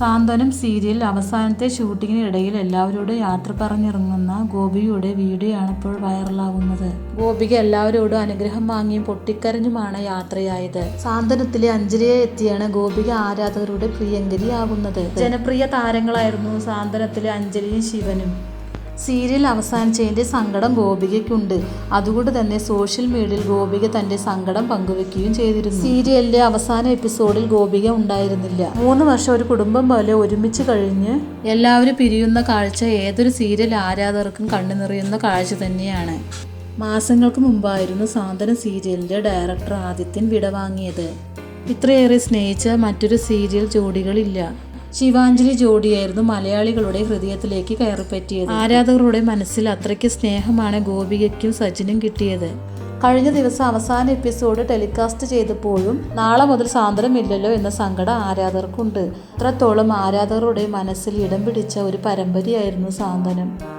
സാന്ത്വനം serial അവസാനത്തെ ഷൂട്ടിങ്ങിനിടയിൽ എല്ലാവരോടും യാത്ര പറഞ്ഞിറങ്ങുന്ന ഗോപിയുടെ വീഡിയോ ആണ് ഇപ്പോൾ വൈറലാകുന്നത്. ഗോപിക എല്ലാവരോടും അനുഗ്രഹം വാങ്ങിയും പൊട്ടിക്കരഞ്ഞുമാണ് യാത്രയായത്. സാന്ത്വനത്തിലെ അഞ്ജലിയെ എത്തിയാണ് ഗോപിക ആരാധകരുടെ പ്രിയങ്കരിയാകുന്നത്. ജനപ്രിയ താരങ്ങളായിരുന്നു സാന്ത്വനത്തിലെ അഞ്ജലിയും ശിവനും. സീരിയൽ അവസാനിച്ചതിന്റെ സങ്കടം ഗോപികയ്ക്കുണ്ട്. അതുകൊണ്ട് തന്നെ സോഷ്യൽ മീഡിയയിൽ ഗോപിക തന്റെ സങ്കടം പങ്കുവെക്കുകയും ചെയ്തിരുന്നു. സീരിയലിന്റെ അവസാന എപ്പിസോഡിൽ ഗോപിക ഉണ്ടായിരുന്നില്ല. മൂന്ന് വർഷം ഒരു കുടുംബം പോലെ ഒരുമിച്ച് കഴിഞ്ഞ് എല്ലാവരും പിരിയുന്ന കാഴ്ച ഏതൊരു സീരിയൽ ആരാധകർക്കും കണ്ണു നിറയുന്ന കാഴ്ച തന്നെയാണ്. മാസങ്ങൾക്ക് മുമ്പായിരുന്നു സാന്ത്വന സീരിയലിന്റെ ഡയറക്ടർ ആദിത്യൻ വിടവാങ്ങിയത്. ഇത്രയേറെ സ്നേഹിച്ച മറ്റൊരു സീരിയൽ ജോഡികളില്ല. ശിവാഞ്ജലി ജോഡിയായിരുന്നു മലയാളികളുടെ ഹൃദയത്തിലേക്ക് കയറിപ്പറ്റിയത്. ആരാധകരുടെ മനസ്സിൽ അത്രയ്ക്ക് സ്നേഹമാണ് ഗോപികയ്ക്കും സച്ചിനും കിട്ടിയത്. കഴിഞ്ഞ ദിവസം അവസാന എപ്പിസോഡ് ടെലികാസ്റ്റ് ചെയ്തപ്പോഴും നാളെ മുതൽ സാന്ദ്രമില്ലല്ലോ എന്ന സങ്കടം ആരാധകർക്കുണ്ട്. അത്രത്തോളം ആരാധകരുടെ മനസ്സിൽ ഇടം പിടിച്ച ഒരു പരമ്പരയായിരുന്നു സാന്ത്വനം.